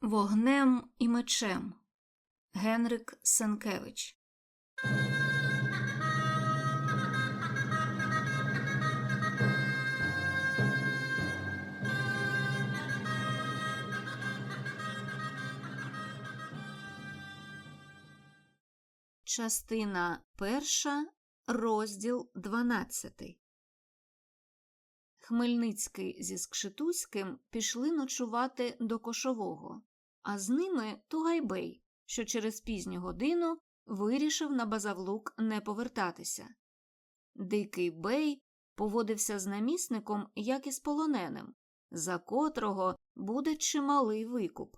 Вогнем і мечем Генрик Сенкевич Частина перша, розділ дванадцятий. Хмельницький зі Скшетузьким пішли ночувати до кошового, а з ними Тугайбей, що через пізню годину вирішив на базавлук не повертатися. Дикий бей поводився з намісником, як і з полоненим, за котрого буде чималий викуп,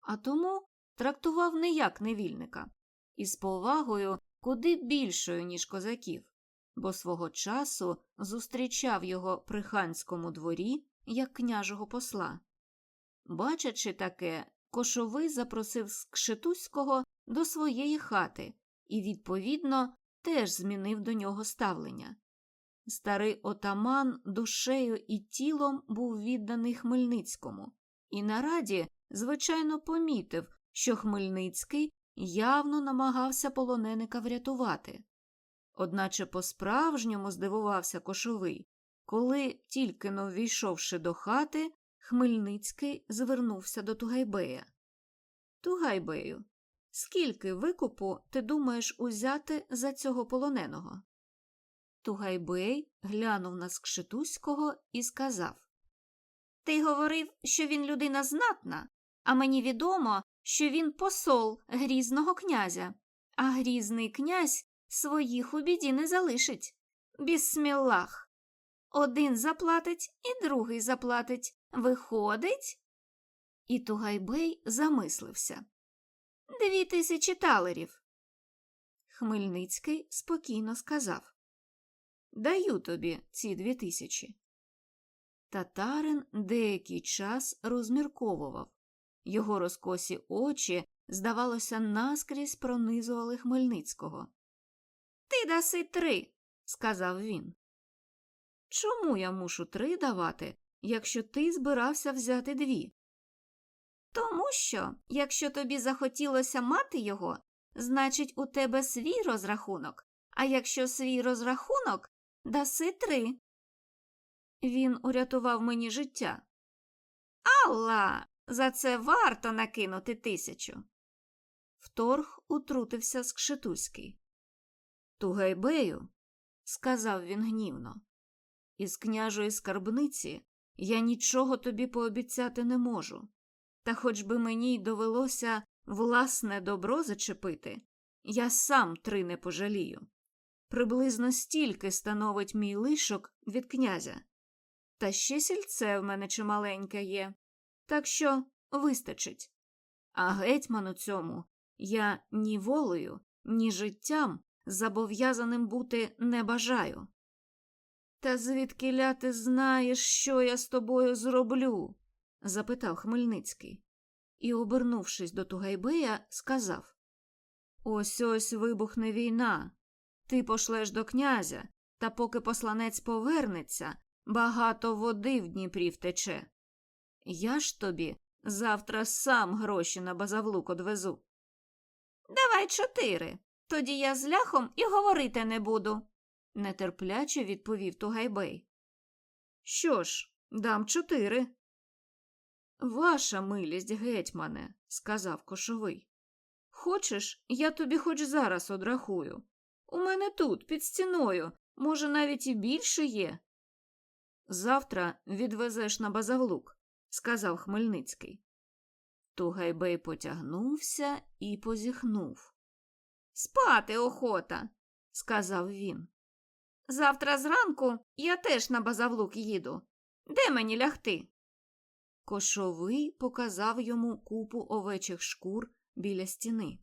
а тому трактував не як невільника, і з повагою куди більшою, ніж козаків бо свого часу зустрічав його при ханському дворі як княжого посла. Бачачи таке, кошовий запросив Скшетузького до своєї хати і, відповідно, теж змінив до нього ставлення. Старий отаман душею і тілом був відданий Хмельницькому, і на раді, звичайно, помітив, що Хмельницький явно намагався полоненика врятувати. Одначе по-справжньому здивувався кошовий, коли, тільки но ввійшовши до хати, Хмельницький звернувся до Тугайбея. Тугайбею, скільки викупу ти думаєш узяти за цього полоненого? Тугайбей глянув на Скшетузького і сказав Ти говорив, що він людина знатна, а мені відомо, що він посол грізного князя, а грізний князь своїх у біді не залишить. Біссміллах. Один заплатить і другий заплатить. Виходить. І Тугайбей замислився. Дві тисячі талерів. Хмельницький спокійно сказав Даю тобі ці дві тисячі. Татарин деякий час розмірковував. Його розкосі очі, здавалося, наскрізь пронизували Хмельницького. Ти даси три, сказав він. Чому я мушу три давати, якщо ти збирався взяти дві? Тому що, якщо тобі захотілося мати його, значить, у тебе свій розрахунок, а якщо свій розрахунок, даси три. Він урятував мені життя. Алла, за це варто накинути тисячу. Вторг утрутився Скшетузький. Тугайбею, сказав він гнівно, із княжої скарбниці я нічого тобі пообіцяти не можу. Та хоч би мені й довелося власне добро зачепити, я сам три не пожалію. Приблизно стільки становить мій лишок від князя. Та ще сільце в мене чималеньке є, так що вистачить. А гетьману цьому я ні волею, ні життям зобов'язаним бути не бажаю. Та звідки ти знаєш, що я з тобою зроблю? запитав Хмельницький і, обернувшись до Тугайбея, сказав Ось ось вибухне війна. Ти пошлеш до князя, та поки посланець повернеться, багато води в Дніпрі втече. Я ж тобі завтра сам гроші на базавлук одвезу. Давай чотири, тоді я з ляхом і говорити не буду, нетерпляче відповів Тугайбей. Що ж, дам чотири. Ваша милість, гетьмане, сказав кошовий. Хочеш, я тобі хоч зараз одрахую. У мене тут, під стіною, може, навіть і більше є. Завтра відвезеш на базавлук, сказав Хмельницький. Тугайбей потягнувся і позіхнув. Спати охота, сказав він. Завтра зранку я теж на базавлук їду. Де мені лягти? Кошовий показав йому купу овечих шкур біля стіни.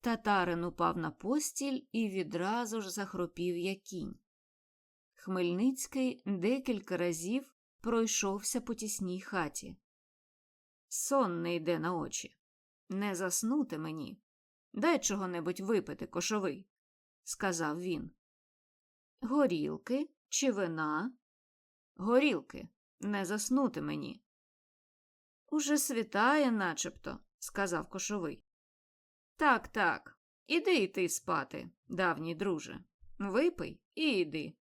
Татарин упав на постіль і відразу ж захропів як кінь. Хмельницький декілька разів пройшовся по тісній хаті. Сон не йде на очі. Не заснути мені. Дай чого небудь випити, кошовий, сказав він. Горілки чи вина? Горілки, не заснути мені. Уже світає, начебто, сказав кошовий. Так, так, іди й ти спати, давній друже. Випий і йди.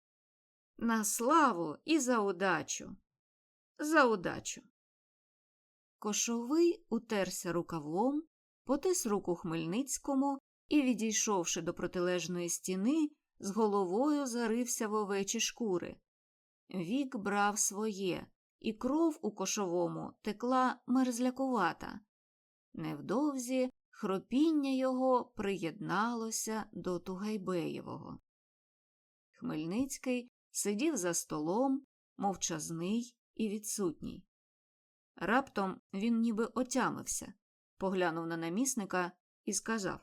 На славу і за удачу. За удачу. Кошовий утерся рукавом, потис руку Хмельницькому і, відійшовши до протилежної стіни, з головою зарився в овечі шкури. Вік брав своє, і кров у кошовому текла мерзлякувата. Невдовзі хропіння його приєдналося до Тугайбеєвого. Хмельницький сидів за столом, мовчазний і відсутній. Раптом він ніби отямився, поглянув на намісника і сказав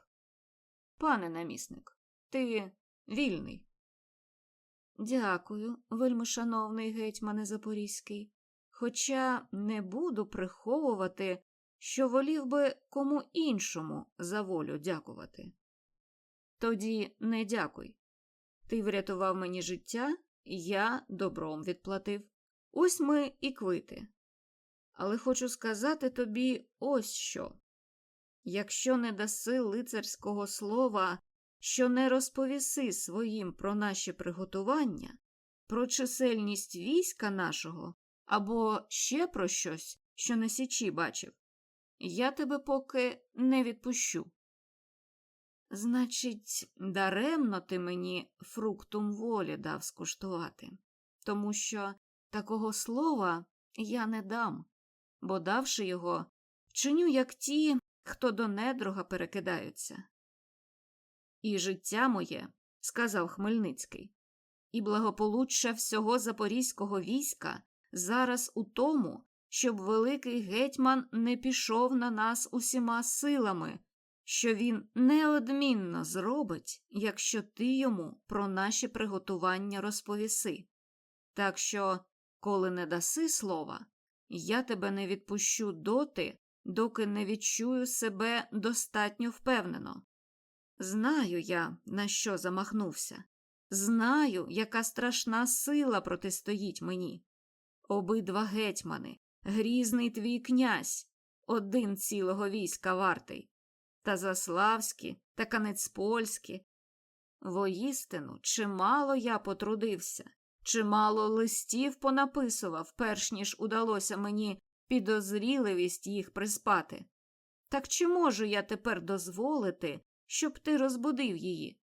Пане намісник, ти вільний. Дякую, вельмишановний гетьмане Запорізький. Хоча не буду приховувати, що волів би кому іншому за волю дякувати. Тоді не дякуй. Ти врятував мені життя, я добром відплатив. Ось ми і квити. Але хочу сказати тобі ось що. Якщо не даси лицарського слова, що не розповіси своїм про наші приготування, про чисельність війська нашого або ще про щось, що на січі бачив, я тебе поки не відпущу. Значить, даремно ти мені фруктум волі дав скуштувати, тому що такого слова я не дам, бо давши його, вчиню, як ті, хто до недруга перекидаються. І життя моє, сказав Хмельницький, і благополуччя всього запорізького війська зараз у тому, щоб великий гетьман не пішов на нас усіма силами, що він неодмінно зробить, якщо ти йому про наші приготування розповіси. Так що, коли не даси слова, я тебе не відпущу доти, доки не відчую себе достатньо впевнено. Знаю я, на що замахнувся, знаю, яка страшна сила протистоїть мені. Обидва гетьмани, грізний твій князь, один цілого війська вартий, та Заславські, та Канецпольські. Воістину, чимало я потрудився, чимало листів понаписував, перш ніж удалося мені підозріливість їх приспати. Так чи можу я тепер дозволити, щоб ти розбудив її?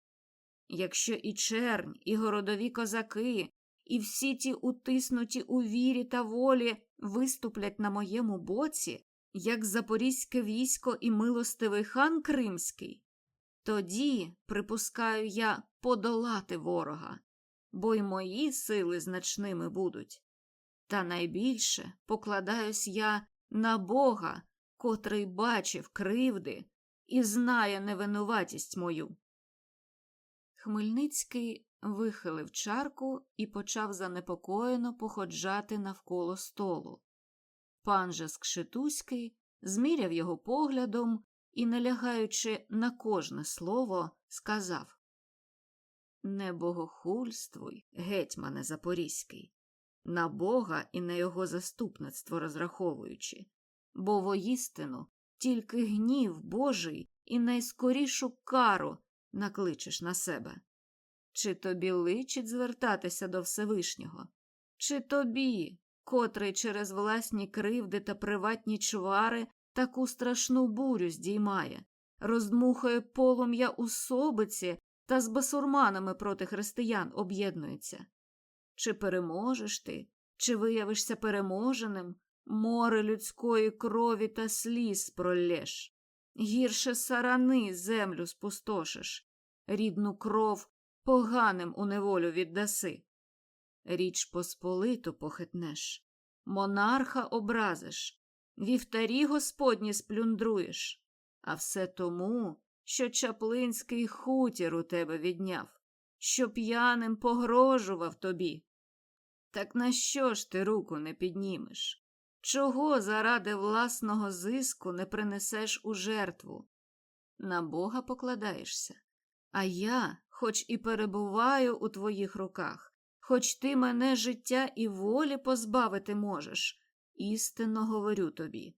Якщо і чернь, і городові козаки, і всі ті утиснуті у вірі та волі виступлять на моєму боці, як запорізьке військо і милостивий хан Кримський, тоді, припускаю я, подолати ворога, бо й мої сили значними будуть. Та найбільше покладаюсь я на Бога, котрий бачив кривди і знає невинуватість мою. Хмельницький вихилив чарку і почав занепокоєно походжати навколо столу. Пан же Скшетуський зміряв його поглядом і, налягаючи на кожне слово, сказав Не богохульствуй, гетьмане Запорізький, на Бога і на його заступництво розраховуючи, бо воістину тільки гнів Божий і найскорішу кару накличеш на себе. Чи тобі личить звертатися до Всевишнього? Чи тобі, котрий через власні кривди та приватні чвари таку страшну бурю здіймає, роздмухує полум'я у собиці та з басурманами проти християн об'єднується? Чи переможеш ти, чи виявишся переможеним, море людської крові та сліз пролєш? Гірше сарани землю спустошиш, рідну кров поганим у неволю віддаси. Річ Посполиту похитнеш, монарха образиш, вівтарі господні сплюндруєш, а все тому, що чаплинський хутір у тебе відняв, що п'яним погрожував тобі. Так на що ж ти руку не піднімеш? Чого заради власного зиску не принесеш у жертву? На Бога покладаєшся, а я, хоч і перебуваю у твоїх руках, хоч ти мене життя і волі позбавити можеш, істинно говорю тобі.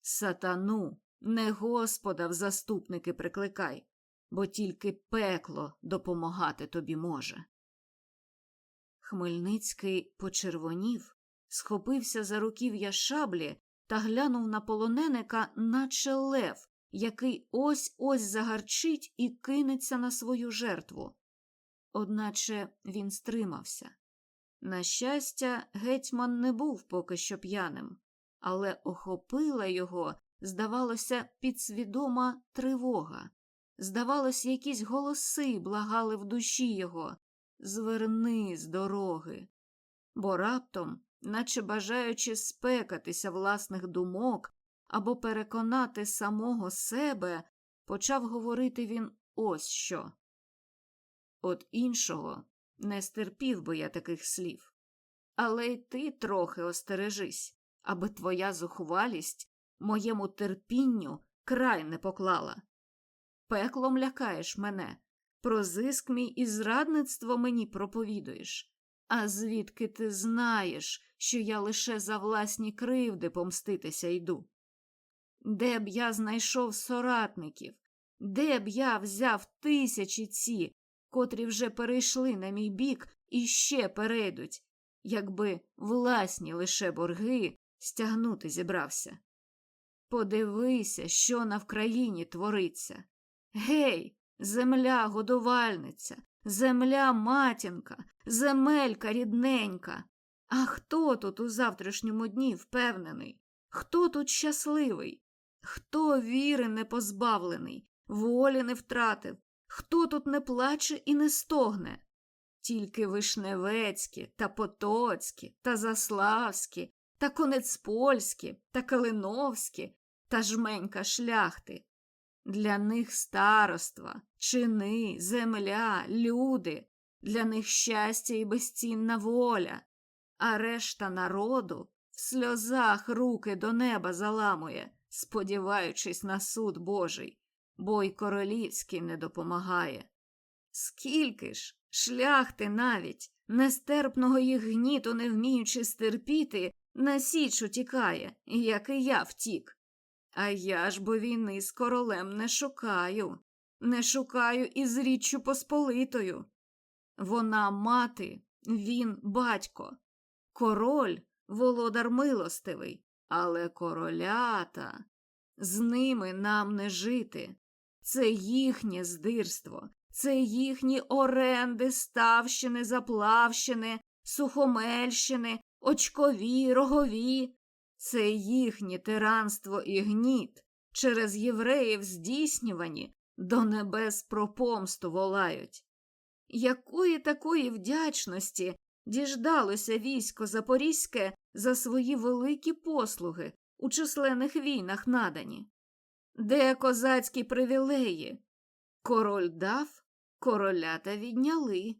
Сатану, не Господа в заступники прикликай, бо тільки пекло допомагати тобі може. Хмельницький почервонів, схопився за руків'я шаблі та глянув на полоненика, наче лев, який ось ось загарчить і кинеться на свою жертву. Одначе він стримався. На щастя, гетьман не був поки що п'яним, але охопила його, здавалося, підсвідома тривога. Здавалось, якісь голоси благали в душі його зверни з дороги. Бо раптом, наче бажаючи спекатися власних думок або переконати самого себе, почав говорити він ось що. От іншого не стерпів би я таких слів. Але й ти трохи остережись, аби твоя зухвалість моєму терпінню край не поклала. Пеклом лякаєш мене, про зиск мій і зрадництво мені проповідуєш. А звідки ти знаєш, що я лише за власні кривди помститися йду? Де б я знайшов соратників, де б я взяв тисячі ці, котрі вже перейшли на мій бік і ще перейдуть, якби власні лише борги стягнути зібрався. Подивися, що на Вкраїні твориться. Гей, земля годувальниця, земля матінка, земелька рідненька. А хто тут у завтрашньому дні впевнений? Хто тут щасливий? Хто віри не позбавлений, волі не втратив, хто тут не плаче і не стогне? Тільки Вишневецькі та Потоцькі та Заславські та Конецпольські та Калиновські та жменька шляхти. Для них староства, чини, земля, люди, для них щастя і безцінна воля, а решта народу в сльозах руки до неба заламує, сподіваючись на суд Божий, бо й королівський не допомагає. Скільки ж, шляхти навіть, нестерпного їх гніту не вміючи стерпіти, на січ утікає, як і я втік. А я ж бо війни з королем не шукаю, не шукаю із річчю Посполитою. Вона мати, він батько, король володар милостивий, але королята з ними нам не жити. Це їхнє здирство, це їхні оренди, ставщини, заплавщини, сухомельщини, очкові, рогові. Це їхнє тиранство і гніт через євреїв здійснювані до небес про помсту волають. Якої такої вдячності діждалося військо Запорізьке за свої великі послуги у численних війнах надані? Де козацькі привілеї? Король дав, королята відняли.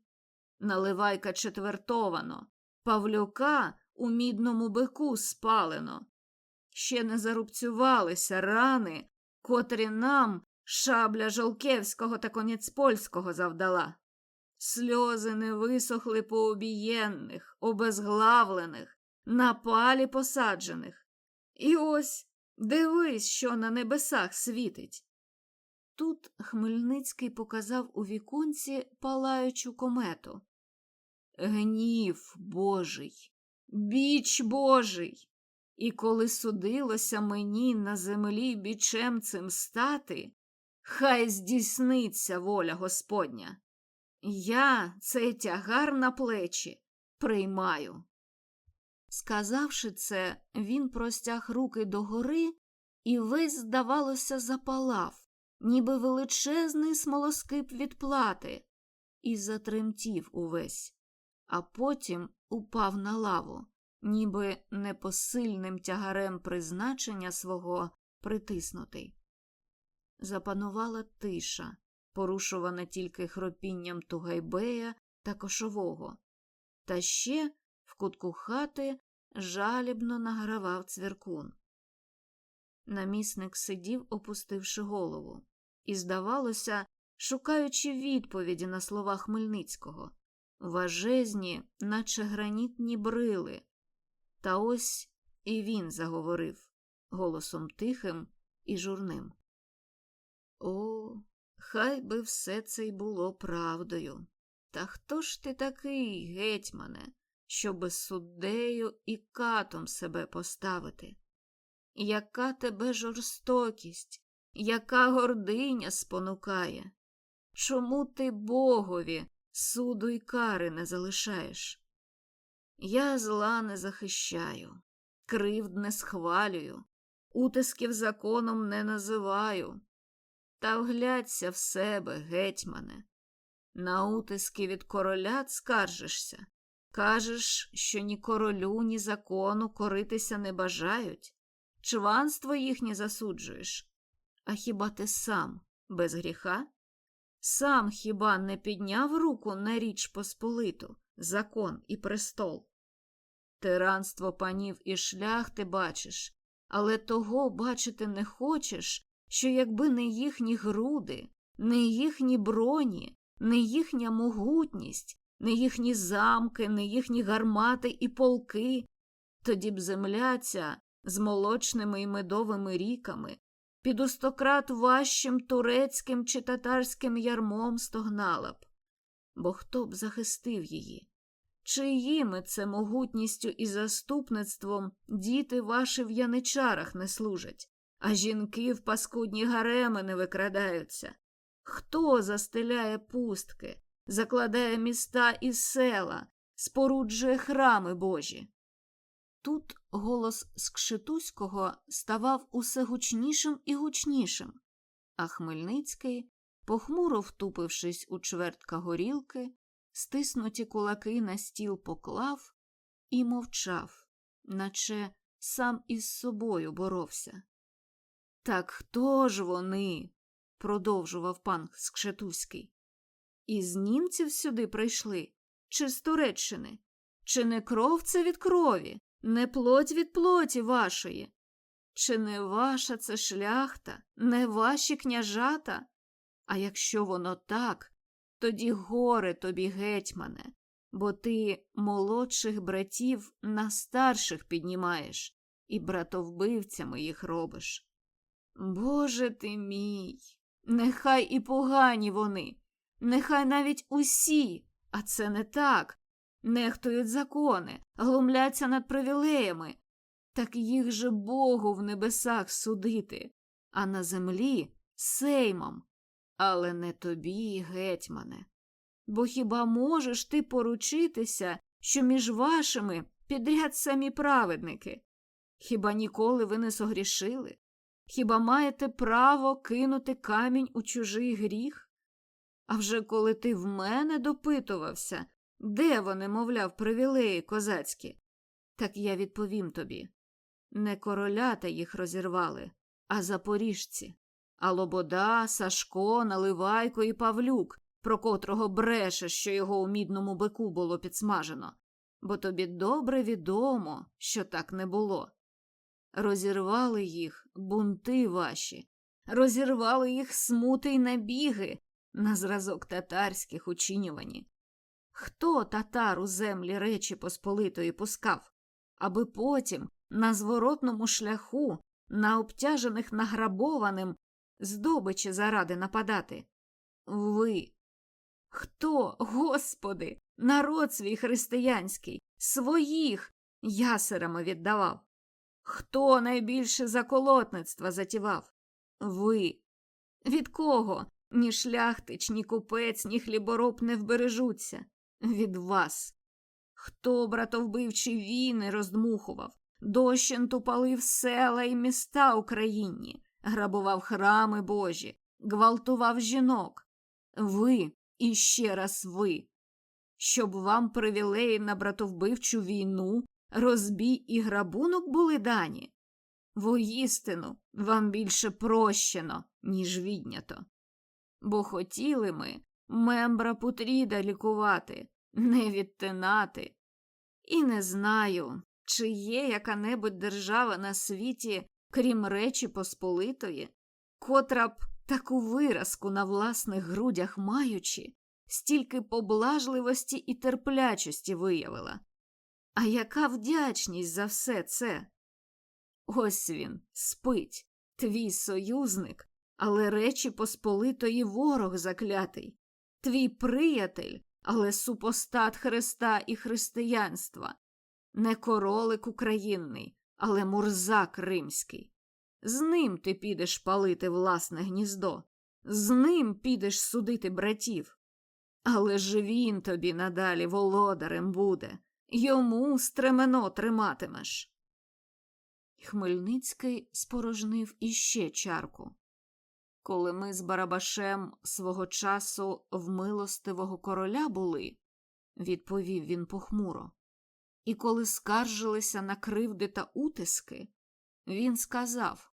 Наливайка четвертовано, Павлюка у мідному бику спалено. Ще не зарубцювалися рани, котрі нам шабля Жолкевського та Конецпольського завдала. Сльози не висохли по обієнних, обезглавлених, на палі посаджених. І ось дивись, що на небесах світить. Тут Хмельницький показав у віконці палаючу комету. Гнів Божий, біч Божий. І коли судилося мені на землі бічем цим стати, хай здійсниться воля Господня. Я цей тягар на плечі приймаю. Сказавши це, він простяг руки догори і весь, здавалося, запалав, ніби величезний смолоскип відплати, і затремтів увесь, а потім упав на лаву, ніби непосильним тягарем призначення свого притиснутий. Запанувала тиша, порушувана тільки хропінням Тугайбея та кошового, та ще в кутку хати жалібно награвав цвіркун. Намісник сидів, опустивши голову, і, здавалося, шукаючи відповіді на слова Хмельницького, важезні, наче гранітні брили. Та ось і він заговорив голосом тихим і журним. О, хай би все це й було правдою. Та хто ж ти такий, гетьмане, щоби суддею і катом себе поставити? Яка тебе жорстокість, яка гординя спонукає? Чому ти богові суду й кари не залишаєш? Я зла не захищаю, кривд не схвалюю, утисків законом не називаю. Та вглядься в себе, гетьмане. На утиски від короля скаржишся. Кажеш, що ні королю, ні закону коритися не бажають, чванство їхнє засуджуєш. А хіба ти сам без гріха? Сам хіба не підняв руку на річ Посполиту, закон і престол? Тиранство панів і шлях ти бачиш, але того бачити не хочеш, що якби не їхні груди, не їхні броні, не їхня могутність, не їхні замки, не їхні гармати і полки, тоді б земля ця з молочними і медовими ріками під устократ важчим турецьким чи татарським ярмом стогнала б. Бо хто б захистив її? Чиїми це могутністю і заступництвом діти ваші в яничарах не служать, а жінки в паскудні гареми не викрадаються? Хто застеляє пустки, закладає міста і села, споруджує храми Божі? Тут голос Скшетуського ставав усе гучнішим і гучнішим, а Хмельницький, похмуро втупившись у чвертка горілки, стиснуті кулаки на стіл поклав і мовчав, наче сам із собою боровся. Так хто ж вони? продовжував пан Скшетуський. Із німців сюди прийшли, чи з Туреччини? Чи не кров це від крові, не плоть від плоті вашої? Чи не ваша це шляхта, не ваші княжата? А якщо воно так, тоді горе тобі, гетьмане, бо ти молодших братів на старших піднімаєш і братовбивцями їх робиш. Боже ти мій, нехай і погані вони, нехай навіть усі, а це не так, нехтують закони, глумляться над привілеями, так їх же Богу в небесах судити, а на землі сеймом, але не тобі, гетьмане. Бо хіба можеш ти поручитися, що між вашими підряд самі праведники? Хіба ніколи ви не согрішили? Хіба маєте право кинути камінь у чужий гріх? А вже коли ти в мене допитувався, де вони, мовляв, привілеї козацькі, так я відповім тобі не королята їх розірвали, а запоріжці, а Лобода, Сашко, Наливайко і Павлюк, про котрого бреше, що його у мідному бику було підсмажено, бо тобі добре відомо, що так не було. Розірвали їх бунти ваші, розірвали їх смути й набіги на зразок татарських учинювані. Хто татар у землі Речі Посполитої пускав, аби потім на зворотному шляху, на обтяжених награбованим, здобичі заради нападати? Ви. Хто, Господи, народ свій християнський, своїх ясерами віддавав? Хто найбільше заколотництва затівав? Ви. Від кого ні шляхтич, ні купець, ні хлібороб не вбережуться? Від вас. Хто братовбивчі війни роздмухував, дощенту палив села і міста Україні, грабував храми Божі, гвалтував жінок? Ви і ще раз ви. Щоб вам привілеї на братовбивчу війну розбій і грабунок були дані. Воістину вам більше прощено, ніж віднято. Бо хотіли ми мембра Путріда лікувати, не відтинати. І не знаю, чи є яка-небудь держава на світі, крім Речі Посполитої, котра б таку виразку на власних грудях маючи, стільки поблажливості і терплячості виявила. А яка вдячність за все це? Ось він, спить, твій союзник, але речі Посполитої ворог заклятий, твій приятель, але супостат Христа і християнства, не королик українний, але мурзак римський. З ним ти підеш палити власне гніздо, з ним підеш судити братів. Але ж він тобі надалі володарем буде, йому стремено триматимеш. Хмельницький спорожнив іще чарку. Коли ми з Барабашем свого часу в милостивого короля були, відповів він похмуро, і коли скаржилися на кривди та утиски, він сказав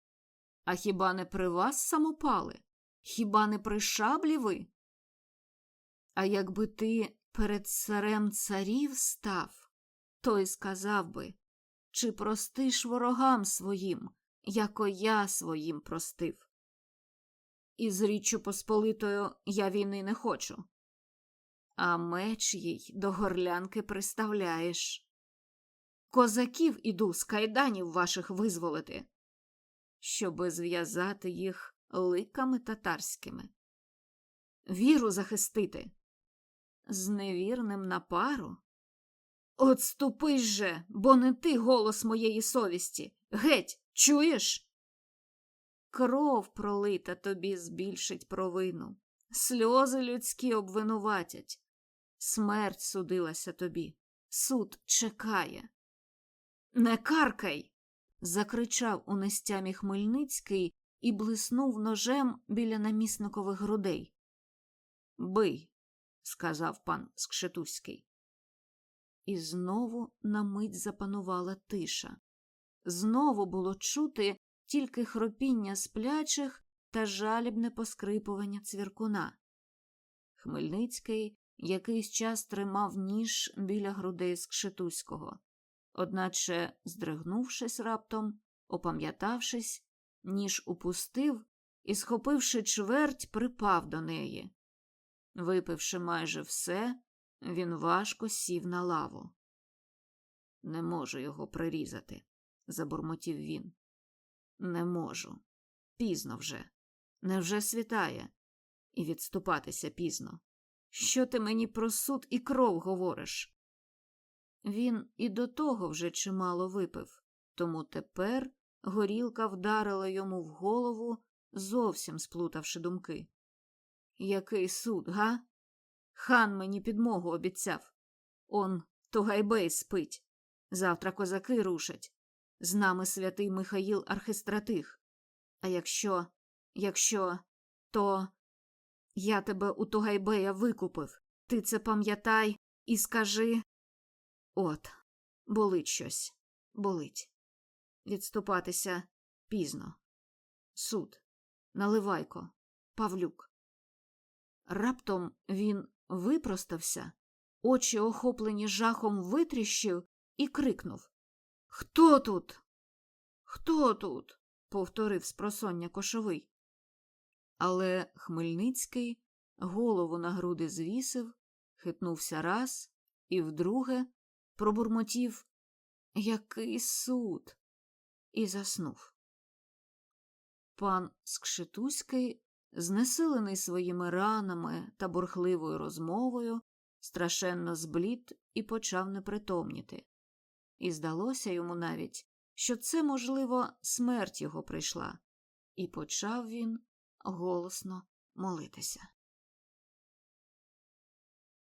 А хіба не при вас самопали? Хіба не при шаблі ви? А якби ти перед царем царів став, той сказав би чи простиш ворогам своїм, яко я своїм простив. І з Річчю Посполитою я війни не хочу, а меч їй до горлянки приставляєш. Козаків іду з кайданів ваших визволити, щоби зв'язати їх ликами татарськими, віру захистити, з невірним на пару. Отступись же, бо не ти голос моєї совісті. Геть, чуєш? Кров пролита тобі збільшить провину, сльози людські обвинуватять. Смерть судилася тобі, суд чекає. Не каркай. закричав у нестямі Хмельницький і блиснув ножем біля намісникових грудей. Бий, сказав пан Скшетуський. І знову на мить запанувала тиша. Знову було чути тільки хропіння сплячих та жалібне поскрипування цвіркуна. Хмельницький якийсь час тримав ніж біля грудей Скшетуського, одначе, здригнувшись раптом, опам'ятавшись, ніж упустив і, схопивши чверть, припав до неї. Випивши майже все, він важко сів на лаву. Не можу його прирізати, забурмотів він. Не можу. Пізно вже. Невже світає? І відступатися пізно. Що ти мені про суд і кров говориш? Він і до того вже чимало випив, тому тепер горілка вдарила йому в голову, зовсім сплутавши думки. Який суд, га? Хан мені підмогу обіцяв. Он Тугайбей спить. Завтра козаки рушать. З нами святий Михаїл Архистратих. А якщо, якщо, то я тебе у Тугайбея викупив. Ти це пам'ятай і скажи. От, болить щось, болить. Відступатися пізно. Суд, наливайко, Павлюк. Раптом він випростався, очі, охоплені жахом, витріщив і крикнув Хто тут? Хто тут? повторив спросоння кошовий. Але Хмельницький голову на груди звісив, хитнувся раз і вдруге пробурмотів Який суд? і заснув. Пан Скшетуський знесилений своїми ранами та бурхливою розмовою, страшенно зблід і почав непритомніти. І здалося йому навіть, що це, можливо, смерть його прийшла, і почав він голосно молитися.